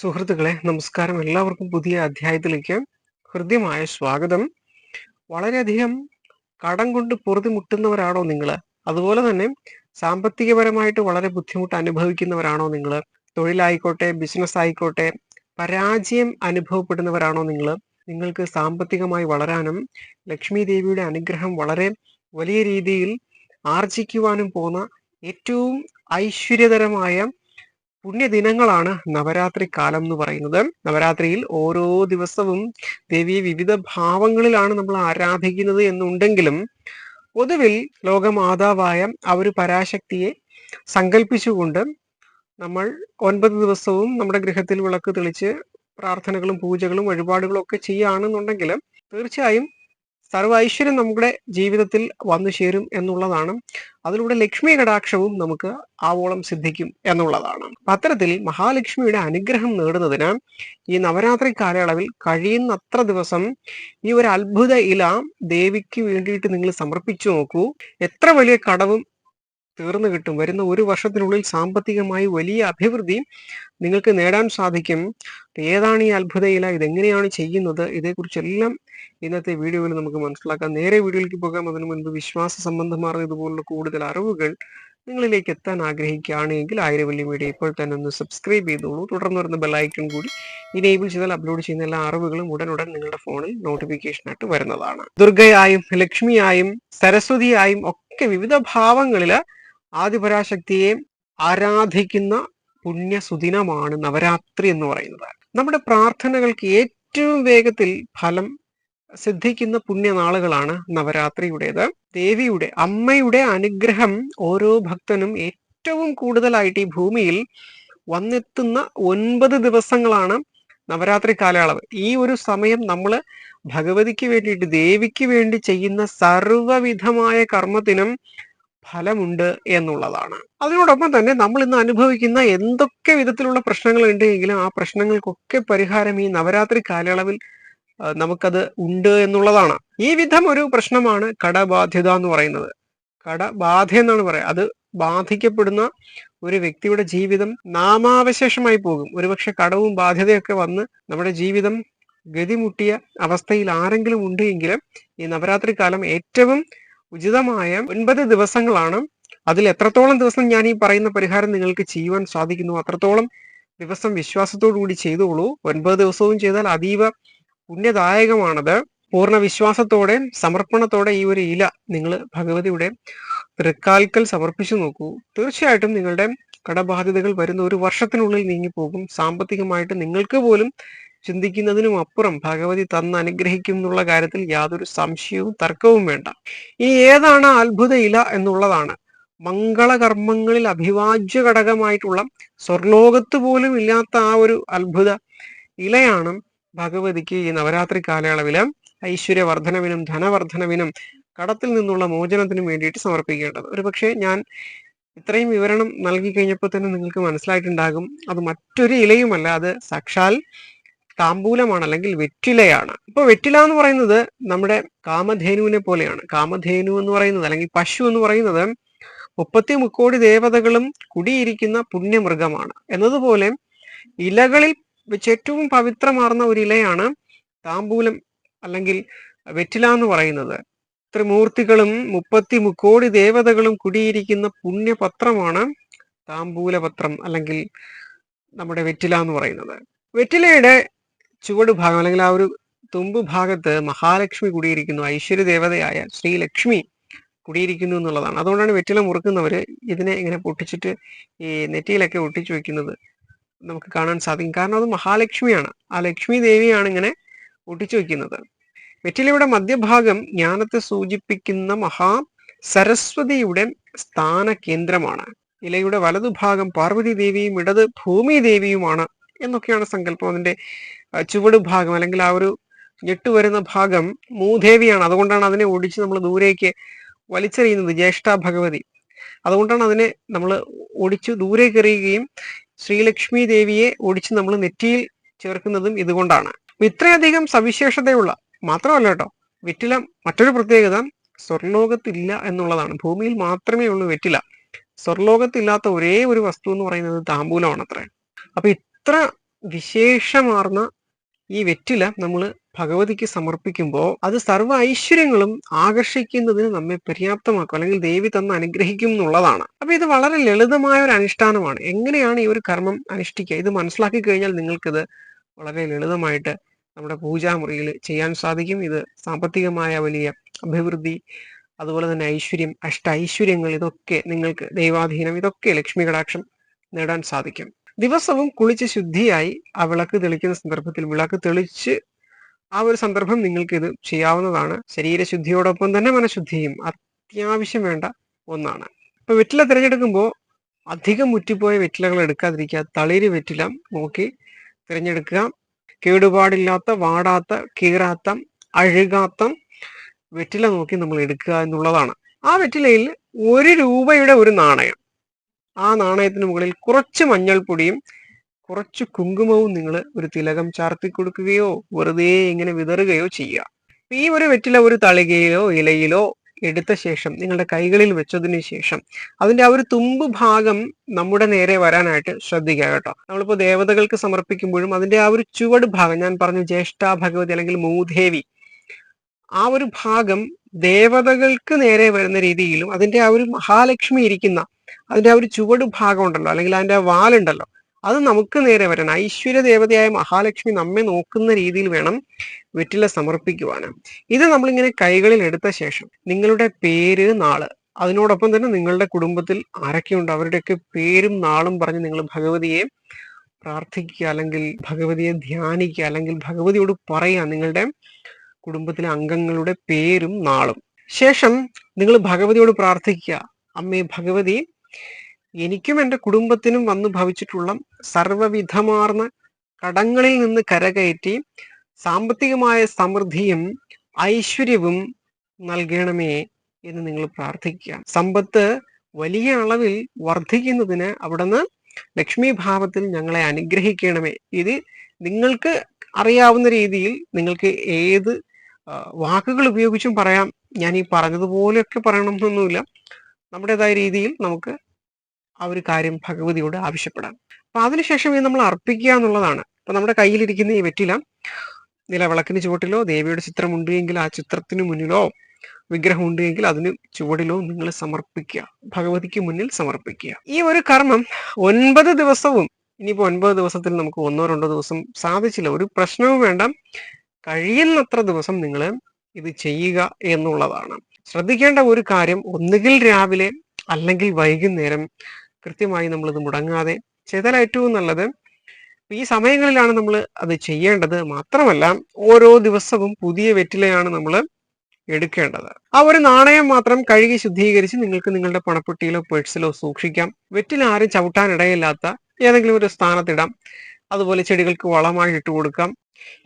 സുഹൃത്തുക്കളെ നമസ്കാരം. എല്ലാവർക്കും പുതിയ അധ്യായത്തിലേക്ക് ഹൃദ്യമായ സ്വാഗതം. വളരെയധികം കടം കൊണ്ട് പൊറുതിമുട്ടുന്നവരാണോ നിങ്ങൾ അതുപോലെ തന്നെ സാമ്പത്തികപരമായിട്ട് വളരെ ബുദ്ധിമുട്ട് അനുഭവിക്കുന്നവരാണോ നിങ്ങൾ തൊഴിലായിക്കോട്ടെ ബിസിനസ് ആയിക്കോട്ടെ പരാജയം അനുഭവപ്പെടുന്നവരാണോ നിങ്ങൾ നിങ്ങൾക്ക് സാമ്പത്തികമായി വളരാനും ലക്ഷ്മി ദേവിയുടെ അനുഗ്രഹം വളരെ വലിയ രീതിയിൽ ആർജിക്കുവാനും പോകുന്ന ഏറ്റവും ഐശ്വര്യതരമായ പുണ്യദിനങ്ങളാണ് നവരാത്രി കാലം എന്ന് പറയുന്നത്. നവരാത്രിയിൽ ഓരോ ദിവസവും ദേവിയെ വിവിധ ഭാവങ്ങളിലാണ് നമ്മൾ ആരാധിക്കുന്നത് എന്നുണ്ടെങ്കിലും പൊതുവിൽ ലോകമാതാവായ ആ ഒരു പരാശക്തിയെ സങ്കല്പിച്ചുകൊണ്ട് നമ്മൾ ഒൻപത് ദിവസവും നമ്മുടെ ഗൃഹത്തിൽ വിളക്ക് തെളിച്ച് പ്രാർത്ഥനകളും പൂജകളും വഴിപാടുകളും ഒക്കെ ചെയ്യുകയാണെന്നുണ്ടെങ്കിൽ തീർച്ചയായും സർവ ഐശ്വര്യം നമ്മുടെ ജീവിതത്തിൽ വന്നു ചേരും എന്നുള്ളതാണ്. അതിലൂടെ ലക്ഷ്മി കടാക്ഷവും നമുക്ക് ആവോളം സിദ്ധിക്കും എന്നുള്ളതാണ്. അത്തരത്തിൽ മഹാലക്ഷ്മിയുടെ അനുഗ്രഹം നേടുന്നതിന് ഈ നവരാത്രി കാലയളവിൽ കഴിയുന്നത്ര ദിവസം ഈ ഒരു അത്ഭുത ഇല ദേവിക്ക് വേണ്ടിയിട്ട് നിങ്ങൾ സമർപ്പിച്ചു നോക്കൂ. എത്ര വലിയ കടവും തീർന്നു കിട്ടും. വരുന്ന ഒരു വർഷത്തിനുള്ളിൽ സാമ്പത്തികമായി വലിയ അഭിവൃദ്ധി നിങ്ങൾക്ക് നേടാൻ സാധിക്കും. ഏതാണ് ഈ അത്ഭുത ഇല ഇതെങ്ങനെയാണ് ചെയ്യുന്നത്? ഇതേക്കുറിച്ചെല്ലാം ഇന്നത്തെ വീഡിയോയിൽ നമുക്ക് മനസ്സിലാക്കാം. നേരെ വീഡിയോയിലേക്ക് പോകാം. അതിനു മുൻപ് വിശ്വാസ സംബന്ധമാർന്ന ഇതുപോലുള്ള കൂടുതൽ അറിവുകൾ നിങ്ങളിലേക്ക് എത്താൻ ആഗ്രഹിക്കുകയാണെങ്കിൽ ആയിരവല്ലി മീഡിയ ഇപ്പോൾ തന്നെ ഒന്ന് സബ്സ്ക്രൈബ് ചെയ്തോളൂ. തുടർന്ന് വരുന്ന ബെല്ലൈക്കൺ കൂടി ഇനേബിൾ ചെയ്താൽ അപ്ലോഡ് ചെയ്യുന്ന എല്ലാ അറിവുകളും ഉടൻ നിങ്ങളുടെ ഫോണിൽ നോട്ടിഫിക്കേഷൻ ആയിട്ട് വരുന്നതാണ്. ദുർഗയായും ലക്ഷ്മിയായും സരസ്വതിയായും ഒക്കെ വിവിധ ഭാവങ്ങളിൽ ആദിപരാശക്തിയെ ആരാധിക്കുന്ന പുണ്യസുദിനമാണ് നവരാത്രി എന്ന് പറയുന്നത്. നമ്മുടെ പ്രാർത്ഥനകൾക്ക് ഏറ്റവും വേഗത്തിൽ ഫലം സിദ്ധിക്കുന്ന പുണ്യനാളുകളാണ് നവരാത്രിയുടേത്. ദേവിയുടെ അമ്മയുടെ അനുഗ്രഹം ഓരോ ഭക്തനും ഏറ്റവും കൂടുതലായിട്ട് ഈ ഭൂമിയിൽ വന്നെത്തുന്ന ഒൻപത് ദിവസങ്ങളാണ് നവരാത്രി കാലയളവ്. ഈ ഒരു സമയം നമ്മൾ ഭഗവതിക്ക് വേണ്ടിയിട്ട് ദേവിക്ക് വേണ്ടി ചെയ്യുന്ന സർവവിധമായ കർമ്മത്തിനും ഫലമുണ്ട് എന്നുള്ളതാണ്. അതിനോടൊപ്പം തന്നെ നമ്മൾ ഇന്ന് അനുഭവിക്കുന്ന എന്തൊക്കെ വിധത്തിലുള്ള പ്രശ്നങ്ങൾ ഉണ്ടെങ്കിലും ആ പ്രശ്നങ്ങൾക്കൊക്കെ പരിഹാരം ഈ നവരാത്രി കാലയളവിൽ നമുക്കത് ഉണ്ട് എന്നുള്ളതാണ്. ഈ വിധം ഒരു പ്രശ്നമാണ് കടബാധ്യത എന്ന് പറയുന്നത്. കടബാധ എന്നാണ് പറയുക അത് ബാധിക്കപ്പെടുന്ന ഒരു വ്യക്തിയുടെ ജീവിതം നാമാവശേഷമായി പോകും. ഒരുപക്ഷെ കടവും ബാധ്യതയൊക്കെ വന്ന് നമ്മുടെ ജീവിതം ഗതിമുട്ടിയ അവസ്ഥയിൽ ആരെങ്കിലും ഉണ്ട് എങ്കിലും ഈ നവരാത്രി കാലം ഏറ്റവും ഉചിതമായ ഒൻപത് ദിവസങ്ങളാണ്. അതിൽ എത്രത്തോളം ദിവസം ഞാൻ ഈ പറയുന്ന പരിഹാരം നിങ്ങൾക്ക് ചെയ്യുവാൻ സാധിക്കുന്നു അത്രത്തോളം ദിവസം വിശ്വാസത്തോടു കൂടി ചെയ്തോളൂ. ഒൻപത് ദിവസവും ചെയ്താൽ അതീവ പുണ്യദായകമാണത്. പൂർണ വിശ്വാസത്തോടെ സമർപ്പണത്തോടെ ഈ ഒരു ഇല നിങ്ങൾ ഭഗവതിയുടെ തൃക്കാൽക്കൽ സമർപ്പിച്ചു നോക്കൂ. തീർച്ചയായിട്ടും നിങ്ങളുടെ കടബാധ്യതകൾ വരുന്ന ഒരു വർഷത്തിനുള്ളിൽ നീങ്ങിപ്പോകും. സാമ്പത്തികമായിട്ട് നിങ്ങൾക്ക് പോലും ചിന്തിക്കുന്നതിനും അപ്പുറം ഭഗവതി തന്ന് അനുഗ്രഹിക്കും എന്നുള്ള കാര്യത്തിൽ യാതൊരു സംശയവും തർക്കവും വേണ്ട. ഇനി ഏതാണ് അത്ഭുത ഇല എന്നുള്ളതാണ്. മംഗളകർമ്മങ്ങളിൽ അഭിവാജ്യ ഘടകമായിട്ടുള്ള സ്വർലോകത്ത് പോലും ഇല്ലാത്ത ആ ഒരു അത്ഭുത ഇലയാണ് ഭഗവതിക്ക് ഈ നവരാത്രി കാലയളവിൽ ഐശ്വര്യവർദ്ധനവിനും ധനവർദ്ധനവിനും കടത്തിൽ നിന്നുള്ള മോചനത്തിനും വേണ്ടിയിട്ട് സമർപ്പിക്കേണ്ടത്. ഒരു പക്ഷേ ഞാൻ ഇത്രയും വിവരണം നൽകി കഴിഞ്ഞപ്പോൾ തന്നെ നിങ്ങൾക്ക് മനസ്സിലായിട്ടുണ്ടാകും. അത് മറ്റൊരു ഇലയുമല്ല അത് സാക്ഷാൽ താമ്പൂലമാണ് അല്ലെങ്കിൽ വെറ്റിലയാണ്. ഇപ്പൊ വെറ്റില എന്ന് പറയുന്നത് നമ്മുടെ കാമധേനുവിനെ പോലെയാണ്. കാമധേനു എന്ന് പറയുന്നത് അല്ലെങ്കിൽ പശു എന്ന് പറയുന്നത് മുപ്പത്തി മുക്കോടി ദേവതകളും കുടിയിരിക്കുന്ന പുണ്യമൃഗമാണ്. എന്നതുപോലെ ഇലകളിൽ വെച്ച് ഏറ്റവും പവിത്രമാർന്ന ഒരു ഇലയാണ് താമ്പൂലം അല്ലെങ്കിൽ വെറ്റില എന്ന് പറയുന്നത്. ത്രിമൂർത്തികളും മുപ്പത്തി മുക്കോടി ദേവതകളും കുടിയിരിക്കുന്ന പുണ്യപത്രമാണ് താമ്പൂലപത്രം അല്ലെങ്കിൽ നമ്മുടെ വെറ്റില എന്ന് പറയുന്നത്. വെറ്റിലയുടെ ചുവട് ഭാഗം അല്ലെങ്കിൽ ആ ഒരു തുമ്പ് ഭാഗത്ത് മഹാലക്ഷ്മി കുടിയിരിക്കുന്നു ഐശ്വര്യ ദേവതയായ ശ്രീലക്ഷ്മി കുടിയിരിക്കുന്നു എന്നുള്ളതാണ്. അതുകൊണ്ടാണ് വെറ്റില മുറുക്കുന്നവര് ഇതിനെ ഇങ്ങനെ പൊട്ടിച്ചിട്ട് ഈ നെറ്റിയിലൊക്കെ ഒട്ടിച്ചു വെക്കുന്നത് നമുക്ക് കാണാൻ സാധിക്കും. കാരണം അത് മഹാലക്ഷ്മിയാണ്. ആ ലക്ഷ്മി ദേവിയാണ് ഇങ്ങനെ ഒട്ടിച്ചു വെക്കുന്നത്. വെറ്റിലയുടെ മധ്യഭാഗം ജ്ഞാനത്തെ സൂചിപ്പിക്കുന്ന മഹാ സരസ്വതിയുടെ സ്ഥാന കേന്ദ്രമാണ് ഇലയുടെ വലതുഭാഗം പാർവതി ദേവിയും ഇടത് ഭൂമി ദേവിയുമാണ് എന്നൊക്കെയാണ് സങ്കല്പം. അതിന്റെ ചുവട് ഭാഗം അല്ലെങ്കിൽ ആ ഒരു ഞെട്ടുവരുന്ന ഭാഗം മൂദേവിയാണ്. അതുകൊണ്ടാണ് അതിനെ ഒടിച്ച് നമ്മൾ ദൂരേക്ക് വലിച്ചെറിയുന്നത് ജ്യേഷ്ഠ ഭഗവതി. അതുകൊണ്ടാണ് അതിനെ നമ്മൾ ഓടിച്ച് ദൂരേക്ക് എറിയുകയും ശ്രീലക്ഷ്മി ദേവിയെ ഒടിച്ച് നമ്മൾ നെറ്റിയിൽ ചേർക്കുന്നതും ഇതുകൊണ്ടാണ്. ഇത്രയധികം സവിശേഷതയുള്ള മാത്രമല്ല കേട്ടോ വെറ്റില മറ്റൊരു പ്രത്യേകത സ്വർലോകത്തില്ല എന്നുള്ളതാണ്. ഭൂമിയിൽ മാത്രമേ ഉള്ളൂ വെറ്റില. സ്വർലോകത്തില്ലാത്ത ഒരേ ഒരു വസ്തു എന്ന് പറയുന്നത് താമ്പൂലമാണ് അത്ര അപ്പൊ ഇത്ര വിശേഷമാർന്ന ഈ വെറ്റില നമ്മൾ ഭഗവതിക്ക് സമർപ്പിക്കുമ്പോൾ അത് സർവ ഐശ്വര്യങ്ങളും ആകർഷിക്കുന്നതിന് നമ്മെ പര്യാപ്തമാക്കും അല്ലെങ്കിൽ ദേവി തന്ന് അനുഗ്രഹിക്കും എന്നുള്ളതാണ്. അപ്പൊ ഇത് വളരെ ലളിതമായ ഒരു അനുഷ്ഠാനമാണ്. എങ്ങനെയാണ് ഈ ഒരു കർമ്മം അനുഷ്ഠിക്കുക? ഇത് മനസ്സിലാക്കി കഴിഞ്ഞാൽ നിങ്ങൾക്കിത് വളരെ ലളിതമായിട്ട് നമ്മുടെ പൂജാമുറിയിൽ ചെയ്യാൻ സാധിക്കും. ഇത് സാമ്പത്തികമായ വലിയ അഭിവൃദ്ധി അതുപോലെ തന്നെ ഐശ്വര്യം അഷ്ട ഐശ്വര്യങ്ങൾ ഇതൊക്കെ നിങ്ങൾക്ക് ദൈവാധീനം ഇതൊക്കെ ലക്ഷ്മി കടാക്ഷം നേടാൻ സാധിക്കും. ദിവസവും കുളിച്ച് ശുദ്ധിയായി ആ വിളക്ക് തെളിക്കുന്ന സന്ദർഭത്തിൽ വിളക്ക് തെളിച്ച് ആ ഒരു സന്ദർഭം നിങ്ങൾക്ക് ഇത് ചെയ്യാവുന്നതാണ്. ശരീരശുദ്ധിയോടൊപ്പം തന്നെ മനഃശുദ്ധിയും അത്യാവശ്യം വേണ്ട ഒന്നാണ്. ഇപ്പൊ വെറ്റില തിരഞ്ഞെടുക്കുമ്പോൾ അധികം മുറ്റിപ്പോയ വെറ്റിലകൾ എടുക്കാതിരിക്കുക തളിര് വെറ്റില നോക്കി തിരഞ്ഞെടുക്കുക. കേടുപാടില്ലാത്ത വാടാത്ത കീറാത്ത അഴുകാത്ത വെറ്റില നോക്കി നമ്മൾ എടുക്കുക എന്നുള്ളതാണ്. ആ വെറ്റിലയിൽ ഒരു രൂപയുടെ ഒരു നാണയം. ആ നാണയത്തിന് മുകളിൽ കുറച്ച് മഞ്ഞൾപ്പൊടിയും കുറച്ച് കുങ്കുമവും നിങ്ങൾ ഒരു തിലകം ചാർത്തി കൊടുക്കുകയോ വെറുതെ ഇങ്ങനെ വിതറുകയോ ചെയ്യുക. ഈ ഒരു വെറ്റില ഒരു തളികയിലോ ഇലയിലോ എടുത്ത ശേഷം നിങ്ങളുടെ കൈകളിൽ വെച്ചതിന് ശേഷം അതിന്റെ ആ ഒരു തുമ്പ് ഭാഗം നമ്മുടെ നേരെ വരാനായിട്ട് ശ്രദ്ധിക്കുക കേട്ടോ. നമ്മളിപ്പോ ദേവതകൾക്ക് സമർപ്പിക്കുമ്പോഴും അതിന്റെ ആ ഒരു ചുവട് ഭാഗം ഞാൻ പറഞ്ഞു ജ്യേഷ്ഠ ഭഗവതി അല്ലെങ്കിൽ മൂദേവി ആ ഒരു ഭാഗം ദേവതകൾക്ക് നേരെ വരുന്ന രീതിയിലും അതിന്റെ ആ ഒരു മഹാലക്ഷ്മി ഇരിക്കുന്ന അതിന്റെ ആ ഒരു ചുവട് ഭാഗം ഉണ്ടല്ലോ അല്ലെങ്കിൽ അതിന്റെ ആ വാലുണ്ടല്ലോ അത് നമുക്ക് നേരെ വരണം. ഐശ്വര്യ ദേവതയായ മഹാലക്ഷ്മി നമ്മെ നോക്കുന്ന രീതിയിൽ വേണം വെറ്റില സമർപ്പിക്കുവാന്. ഇത് നമ്മളിങ്ങനെ കൈകളിൽ എടുത്ത ശേഷം നിങ്ങളുടെ പേര് നാൾ അതിനോടൊപ്പം തന്നെ നിങ്ങളുടെ കുടുംബത്തിൽ ആരൊക്കെയുണ്ട് അവരുടെയൊക്കെ പേരും നാളും പറഞ്ഞ് നിങ്ങൾ ഭഗവതിയെ പ്രാർത്ഥിക്കുക അല്ലെങ്കിൽ ഭഗവതിയെ ധ്യാനിക്കുക അല്ലെങ്കിൽ ഭഗവതിയോട് പറയുക നിങ്ങളുടെ കുടുംബത്തിലെ അംഗങ്ങളുടെ പേരും നാളും. ശേഷം നിങ്ങൾ ഭഗവതിയോട് പ്രാർത്ഥിക്കുക. അമ്മേ ഭഗവതി എനിക്കും എന്റെ കുടുംബത്തിനും വന്നു ഭവിച്ചിട്ടുള്ള സർവവിധമാർന്ന കടങ്ങളിൽ നിന്ന് കരകയറ്റി സാമ്പത്തികമായ സമൃദ്ധിയും ഐശ്വര്യവും നൽകണമേ എന്ന് നിങ്ങൾ പ്രാർത്ഥിക്കുക. സമ്പത്ത് വലിയ അളവിൽ വർദ്ധിക്കുന്നതിന് അവിടുന്ന് ലക്ഷ്മി ഭാവത്തിൽ ഞങ്ങളെ അനുഗ്രഹിക്കണമേ. ഇത് നിങ്ങൾക്ക് അറിയാവുന്ന രീതിയിൽ നിങ്ങൾക്ക് ഏത് വാക്കുകൾ ഉപയോഗിച്ചും പറയാം. ഞാൻ ഈ പറഞ്ഞതുപോലെയൊക്കെ പറയണമെന്നൊന്നുമില്ല. നമ്മുടേതായ രീതിയിൽ നമുക്ക് ആ ഒരു കാര്യം ഭഗവതിയോട് ആവശ്യപ്പെടാം. അപ്പൊ അതിനുശേഷം ഇത് നമ്മൾ അർപ്പിക്കുക എന്നുള്ളതാണ്. അപ്പൊ നമ്മുടെ കയ്യിലിരിക്കുന്ന ഈ വെറ്റില നിലവിളക്കിന് ചുവട്ടിലോ ദേവിയുടെ ചിത്രമുണ്ട് എങ്കിൽ ആ ചിത്രത്തിന് മുന്നിലോ വിഗ്രഹം ഉണ്ട് എങ്കിൽ അതിന് ചുവടിലോ നിങ്ങൾ സമർപ്പിക്കുക. ഭഗവതിക്ക് മുന്നിൽ സമർപ്പിക്കുക. ഈ ഒരു കർമ്മം ഒൻപത് ദിവസവും ഇനിയിപ്പോ ഒൻപത് ദിവസത്തിൽ നമുക്ക് ഒന്നോ രണ്ടോ ദിവസം സാധിച്ചില്ല. ഒരു പ്രശ്നവും വേണ്ട. കഴിയുന്നത്ര ദിവസം നിങ്ങൾ ഇത് ചെയ്യുക എന്നുള്ളതാണ്. ശ്രദ്ധിക്കേണ്ട ഒരു കാര്യം ഒന്നുകിൽ രാവിലെ അല്ലെങ്കിൽ വൈകുന്നേരം കൃത്യമായി നമ്മൾ ഇത് മുടങ്ങാതെ ചെയ്താൽ ഏറ്റവും നല്ലത് ഈ സമയങ്ങളിലാണ് നമ്മൾ അത് ചെയ്യേണ്ടത്. മാത്രമല്ല ഓരോ ദിവസവും പുതിയ വെറ്റിലയാണ് നമ്മൾ എടുക്കേണ്ടത്. ആ ഒരു നാണയം മാത്രം കഴുകി ശുദ്ധീകരിച്ച് നിങ്ങൾക്ക് നിങ്ങളുടെ പണപ്പെട്ടിയിലോ പേഴ്സിലോ സൂക്ഷിക്കാം. വെറ്റിൽ ആരും ചവിട്ടാനിടയില്ലാത്ത ഏതെങ്കിലും ഒരു സ്ഥാനത്തിടാം അതുപോലെ ചെടികൾക്ക് വളമായി ഇട്ട് കൊടുക്കാം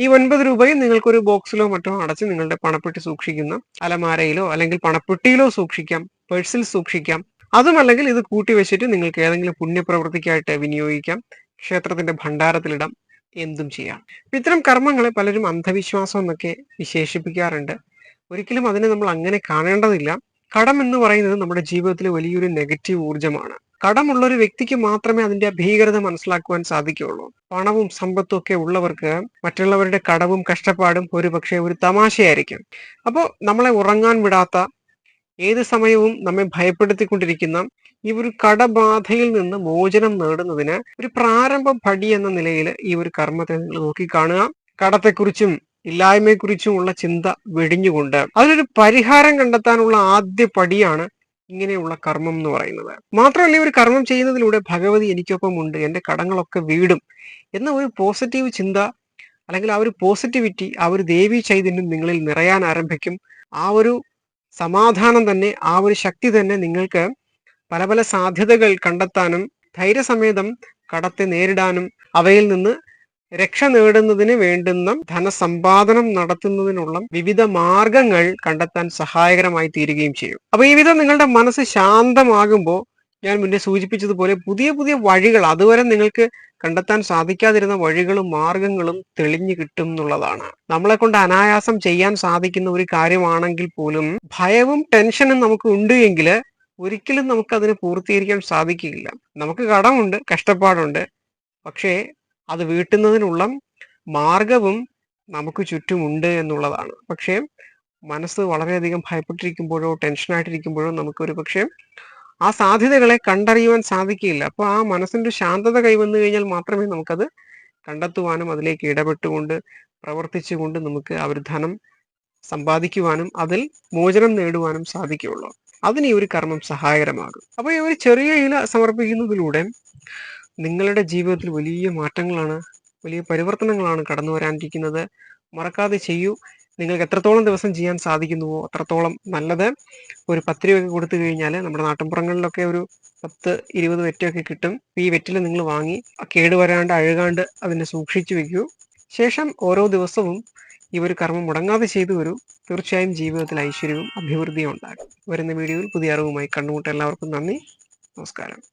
ഈ ഒൻപത് രൂപയും നിങ്ങൾക്കൊരു ബോക്സിലോ മറ്റോ അടച്ച് നിങ്ങളുടെ പണപ്പെട്ടി സൂക്ഷിക്കുന്ന അലമാരയിലോ അല്ലെങ്കിൽ പണപ്പെട്ടിയിലോ സൂക്ഷിക്കാം പേഴ്സിൽ സൂക്ഷിക്കാം. അതുമല്ലെങ്കിൽ ഇത് കൂട്ടി വെച്ചിട്ട് നിങ്ങൾക്ക് ഏതെങ്കിലും പുണ്യപ്രവൃത്തിക്കായിട്ട് വിനിയോഗിക്കാം ക്ഷേത്രത്തിന്റെ ഭണ്ഡാരത്തിലിടാം എന്തും ചെയ്യാം. ഇത്തരം കർമ്മങ്ങളെ പലരും അന്ധവിശ്വാസം എന്നൊക്കെ വിശേഷിപ്പിക്കാറുണ്ട്. ഒരിക്കലും അതിനെ നമ്മൾ അങ്ങനെ കാണേണ്ടതില്ല. കടം എന്ന് പറയുന്നത് നമ്മുടെ ജീവിതത്തിലെ വലിയൊരു നെഗറ്റീവ് ഊർജമാണ്. കടമുള്ള ഒരു വ്യക്തിക്ക് മാത്രമേ അതിന്റെ ഭീകരത മനസ്സിലാക്കുവാൻ സാധിക്കുകയുള്ളൂ. പണവും സമ്പത്തും ഒക്കെ ഉള്ളവർക്ക് മറ്റുള്ളവരുടെ കടവും കഷ്ടപ്പാടും ഒരു പക്ഷേ ഒരു തമാശയായിരിക്കും. അപ്പോൾ നമ്മളെ ഉറങ്ങാൻ വിടാത്ത ഏത് സമയവും നമ്മെ ഭയപ്പെടുത്തിക്കൊണ്ടിരിക്കുന്ന ഈ ഒരു കടബാധയിൽ നിന്ന് മോചനം നേടുന്നതിന് ഒരു പ്രാരംഭ പടി എന്ന നിലയിൽ ഈ ഒരു കർമ്മത്തെ നിങ്ങൾ നോക്കിക്കാണുക. കടത്തെക്കുറിച്ചും ഇല്ലായ്മയെക്കുറിച്ചും ഉള്ള ചിന്ത വെടിഞ്ഞുകൊണ്ട് അതിനൊരു പരിഹാരം കണ്ടെത്താനുള്ള ആദ്യ പടിയാണ് ഇങ്ങനെയുള്ള കർമ്മം എന്ന് പറയുന്നത്. മാത്രമല്ല ഒരു കർമ്മം ചെയ്യുന്നതിലൂടെ ഭഗവതി എനിക്കൊപ്പം ഉണ്ട് എന്റെ കടങ്ങളൊക്കെ വീടും എന്ന ഒരു പോസിറ്റീവ് ചിന്ത അല്ലെങ്കിൽ ആ ഒരു പോസിറ്റിവിറ്റി ആ ഒരു ദേവി ചൈതന്യം നിങ്ങളിൽ നിറയാൻ ആരംഭിക്കും. ആ ഒരു സമാധാനം തന്നെ ആ ഒരു ശക്തി തന്നെ നിങ്ങൾക്ക് പല പല സാധ്യതകൾ കണ്ടെത്താനും ധൈര്യസമേതം കടത്തെ നേരിടാനും അവയിൽ നിന്ന് രക്ഷ നേടുന്നതിന് വേണ്ടുന്ന ധനസമ്പാദനം നടത്തുന്നതിനുള്ള വിവിധ മാർഗങ്ങൾ കണ്ടെത്താൻ സഹായകരമായി തീരുകയും ചെയ്യും. അപ്പൊ ഈ വിധം നിങ്ങളുടെ മനസ്സ് ശാന്തമാകുമ്പോൾ ഞാൻ മുന്നേ സൂചിപ്പിച്ചതുപോലെ പുതിയ പുതിയ വഴികൾ അതുവരെ നിങ്ങൾക്ക് കണ്ടെത്താൻ സാധിക്കാതിരുന്ന വഴികളും മാർഗങ്ങളും തെളിഞ്ഞു കിട്ടും എന്നുള്ളതാണ്. നമ്മളെ കൊണ്ട് അനായാസം ചെയ്യാൻ സാധിക്കുന്ന ഒരു കാര്യമാണെങ്കിൽ പോലും ഭയവും ടെൻഷനും നമുക്ക് ഉണ്ട് എങ്കിൽ ഒരിക്കലും നമുക്ക് അതിനെ പൂർത്തീകരിക്കാൻ സാധിക്കില്ല നമുക്ക് കടമുണ്ട് കഷ്ടപ്പാടുണ്ട്. പക്ഷേ അത് വീട്ടുന്നതിനുള്ള മാർഗവും നമുക്ക് ചുറ്റുമുണ്ട് എന്നുള്ളതാണ്. പക്ഷേ മനസ്സ് വളരെയധികം ഭയപ്പെട്ടിരിക്കുമ്പോഴോ ടെൻഷനായിട്ടിരിക്കുമ്പോഴോ നമുക്കൊരു പക്ഷേ ആ സാധ്യതകളെ കണ്ടറിയുവാൻ സാധിക്കില്ല അപ്പോൾ ആ മനസ്സിന്റെ ശാന്തത കൈവന്നു കഴിഞ്ഞാൽ മാത്രമേ നമുക്കത് കണ്ടെത്തുവാനും അതിലേക്ക് ഇടപെട്ടുകൊണ്ട് പ്രവർത്തിച്ചുകൊണ്ട് നമുക്ക് ഒരു ധനം സമ്പാദിക്കുവാനും അതിൽ മോചനം നേടുവാനും സാധിക്കുകയുള്ളൂ. അതിന് ഈ ഒരു കർമ്മം സഹായകരമാകും. അപ്പോൾ ഈ ഒരു ചെറിയ ഇല സമർപ്പിക്കുന്നതിലൂടെ നിങ്ങളുടെ ജീവിതത്തിൽ വലിയ മാറ്റങ്ങളാണ് വലിയ പരിവർത്തനങ്ങളാണ് കടന്നു വരാനിരിക്കുന്നത്. മറക്കാതെ ചെയ്യൂ. നിങ്ങൾക്ക് എത്രത്തോളം ദിവസം ചെയ്യാൻ സാധിക്കുന്നുവോ അത്രത്തോളം നല്ലത്. ഒരു പത്ത് രൂപയൊക്കെ കൊടുത്തു കഴിഞ്ഞാൽ നമ്മുടെ നാട്ടിൻപുറങ്ങളിലൊക്കെ ഒരു പത്ത് ഇരുപത് വെറ്റൊക്കെ കിട്ടും. ഈ വെറ്റിൽ നിങ്ങൾ വാങ്ങി കേടുവരാണ്ട് അഴുകാണ്ട് അതിനെ സൂക്ഷിച്ചു വെക്കൂ. ശേഷം ഓരോ ദിവസവും ഈ ഒരു കർമ്മം മുടങ്ങാതെ ചെയ്തു വരൂ. തീർച്ചയായും ജീവിതത്തിൽ ഐശ്വര്യവും അഭിവൃദ്ധിയും ഉണ്ടാകും. വരുന്ന വീഡിയോയിൽ പുതിയ അറിവുമായി കണ്ടുമുട്ട എല്ലാവർക്കും നന്ദി. നമസ്കാരം.